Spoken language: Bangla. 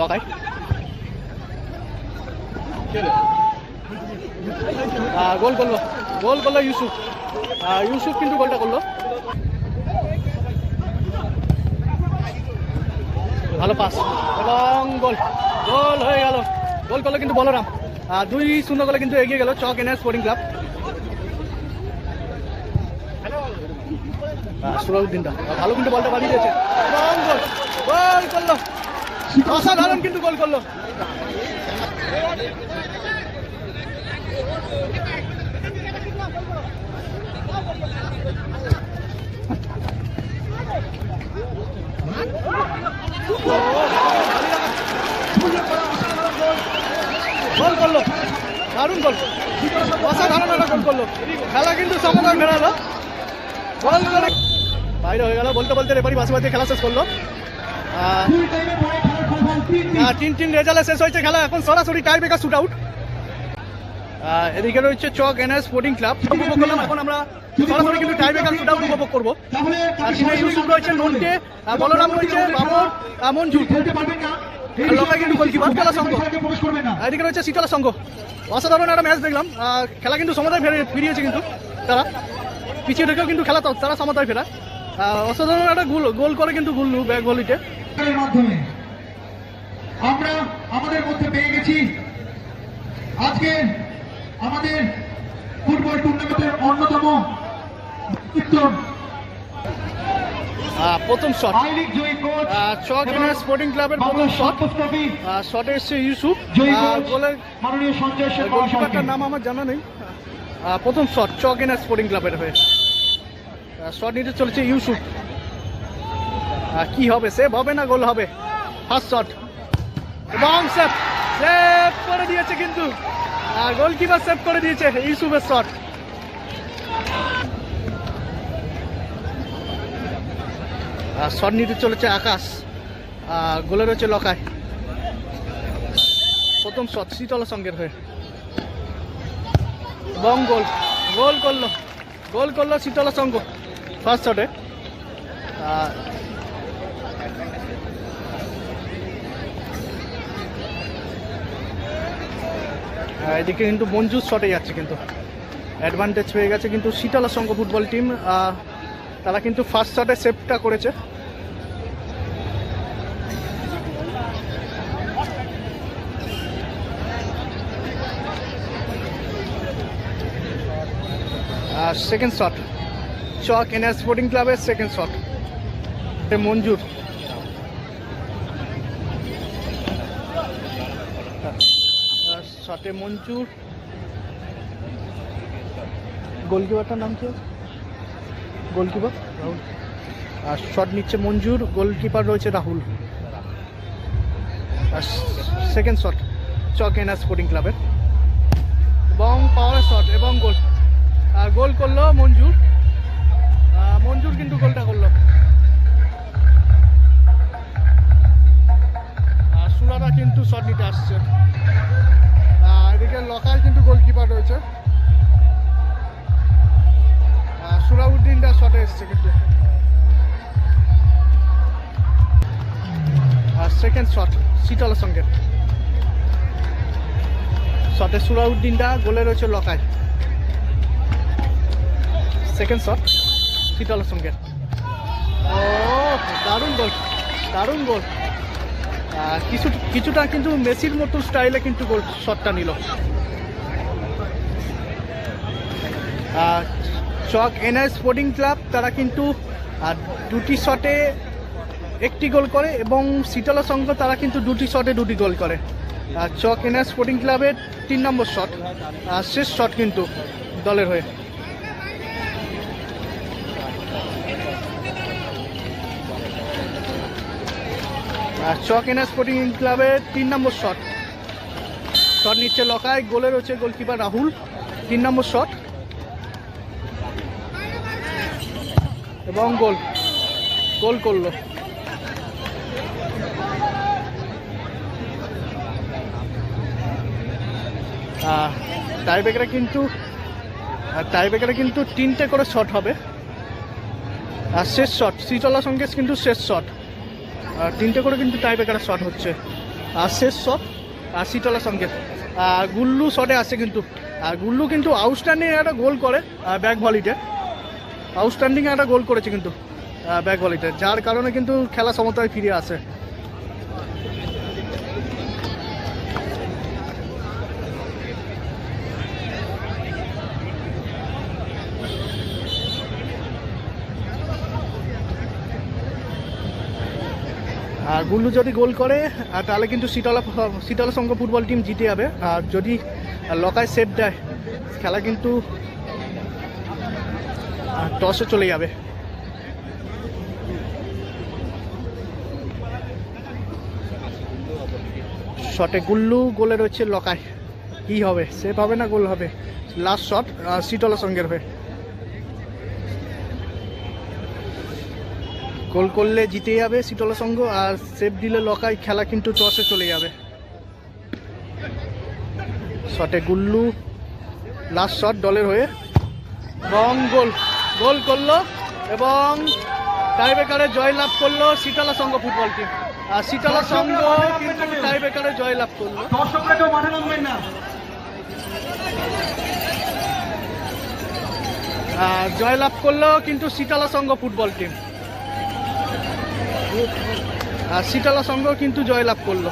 লকাই গোল করল গোল করল ইউসুফ। ইউসুফ কিন্তু গোলটা করল। ভালো পাস এবং গোল গোল হয়ে গেল। গোল করল কিন্তু বলরাম। দুই শূন্য গোলে কিন্তু এগিয়ে গেল চক এনআর স্পোর্টিং ক্লাব। সুরাউদ্দিনটা ভালো কিন্তু বলটা বাড়িয়ে দিয়েছে। এবং গোল গোল করল। অসাধারণ কিন্তু গোল করল। গোল করল। দারুণ গোল। অসাধারণ একটা গোল করল। খেলা কিন্তু সমতায় ফেরালো করে বাইরে হয়ে গেল, বলতে বলতে রেপারি বাসে বাসে খেলা শেষ করল। তিন তিন রেজাল্টে শেষ হয়েছে খেলা। এখন সরাসরি টাই বেকার শুট আউট এদিকে রয়েছে চক এনএস স্পোর্টিং ক্লাব উপভোগ করলাম এখন আমরা সরাসরি কিন্তু টাই বেকার শুট আউট উপভোগ করব। রয়েছে নন্টে বলরাম রয়েছে বাবর মঞ্জু। এদিকে রয়েছে শীতলা সংঘ। অসাধারণ একটা ম্যাচ দেখলাম। খেলা কিন্তু সমতায় ফিরে ফিরিয়েছে কিন্তু তারা। পিছিয়ে থেকেও কিন্তু খেলা তারা সমতায় ফেরা। অসাধারণ একটা গোল গোল করে কিন্তু গুল্লু ব্যাগ গোলিতে। মাধ্যমে। আমরা আমাদের মধ্যে পেয়ে গেছি। আজকে আমাদের ফুটবল টুর্নামেন্টের অন্যতম প্রথম শট চক স্পোর্টিং ক্লাবের প্রথম শট শটে এসছে ইউসুফ। জয়ী আহ, কোচ গোলে মাননীয় সঞ্জয় শেখ নাম আমার জানা নেই। প্রথম শট চক এন স্পোর্টিং ক্লাবের হয়ে শট নিতে চলেছে ইউসুফ। কি হবে? সেভ হবে না? গোল হবে? ফার্স্ট শট এবং সেভ সেভ করে দিয়েছে কিন্তু। গোলকিপার সেভ করে দিয়েছে ইউসুফের শট শট নিতে চলেছে আকাশ। আর গোলে রয়েছে লকায় প্রথম শট শীতল সঙ্গের হয়ে। এবং গোল গোল করল গোল করল শীতলা সঙ্গ। ফার্স্ট শটে এদিকে কিন্তু মঞ্জুর শটে যাচ্ছে কিন্তু। অ্যাডভান্টেজ হয়ে গেছে কিন্তু শীতলা সংঘ ফুটবল টিম তারা কিন্তু ফার্স্ট শটে সেভটা করেছে। Second shot Chak NR sporting ক্লাবের সেকেন্ড শট মঞ্জুর। শটে মঞ্জুর। গোলকিপারটার নাম কি? গোলকিপার? রাহুল। আর শট নিচ্ছে মঞ্জুর, গোলকিপার রয়েছে রাহুল। আর second shot Chak NR sporting ক্লাবের এবং পাওয়ার শট এবং গোল আর গোল করল মঞ্জুর। মঞ্জুর কিন্তু গোলটা করল। আর সুরারা কিন্তু শট নিতে আসছে। আর কিন্তু গোলকিপার রয়েছে। সুরাউদ্দিনটা শটে এসছে কিন্তু। আর সেকেন্ড শট শীতলের সঙ্গে। শটে সুরাউদ্দিনটা গোলে রয়েছে লকায় সেকেন্ড শট শীতলের সঙ্গে। ও, দারুণ গোল দারুণ গোল কিছু কিছুটা কিন্তু মেসির মতো স্টাইলে কিন্তু গোল শটটা নিল। চক এনআর স্পোর্টিং ক্লাব তারা কিন্তু দুটি শটে একটি গোল করে এবং শীতলা সংঘ, তারা কিন্তু দুটি শটে দুটি গোল করে। চক এনআর স্পোর্টিং ক্লাবের তিন নম্বর শট শেষ শট কিন্তু দলের হয়ে। চক এনআর স্পোর্টিং ক্লাবের তিন নম্বর শট শট নিচ্ছে লকায় গোলে রয়েছে গোলকিপার রাহুল। তিন নম্বর শট এবং গোল। গোল করল। টাইব্রেকারে কিন্তু টাইব্রেকারে কিন্তু তিনটে করে শট হবে। আর শেষ শট শ্রীচলা সঙ্গে কিন্তু শেষ শট আর তিনটে করে কিন্তু টাই ব্রেকারের শট হচ্ছে। আর শেষ শট আর শীতলার সঙ্গে আর গুল্লু শটে আসছে কিন্তু। আর গুল্লু কিন্তু আউটস্ট্যান্ডিং একটা গোল করে ব্যাক ভলিতে আউটস্ট্যান্ডিং একটা গোল করেছে কিন্তু ব্যাক ভলিতে যার কারণে কিন্তু খেলা সমতায় ফিরে আসে। আর গুল্লু যদি গোল করে তাহলে কিন্তু শীতলা শীতলা সংঘ ফুটবল টিম জিতে যাবে। আর যদি লকায় সেভ দেয়, খেলা কিন্তু টসে চলে যাবে। শটে গুল্লু, গোলে রয়েছে লকায় কি হবে? সেভ হবে না গোল হবে? লাস্ট শট শীতলা সঙ্গের হয়ে। গোল করলে জিতে যাবে শীতলা সংঘ আর সেভ দিলে লকাই। খেলা কিন্তু টসে চলে যাবে। শটে গুল্লু লাস্ট শট দলের হয়ে। এবং গোল। গোল করল এবং টাইব্রেকারে জয় লাভ করল শীতলা সংঘ ফুটবল টিম আর শীতলা সংঘ কিন্তু টাইব্রেকারে জয় লাভ করল। দর্শকরা কেউ মাঠে নামবেন না। আর জয় লাভ করল কিন্তু শীতলা সংঘ ফুটবল টিম আর শীতলা সংঘ কিন্তু জয় লাভ করল।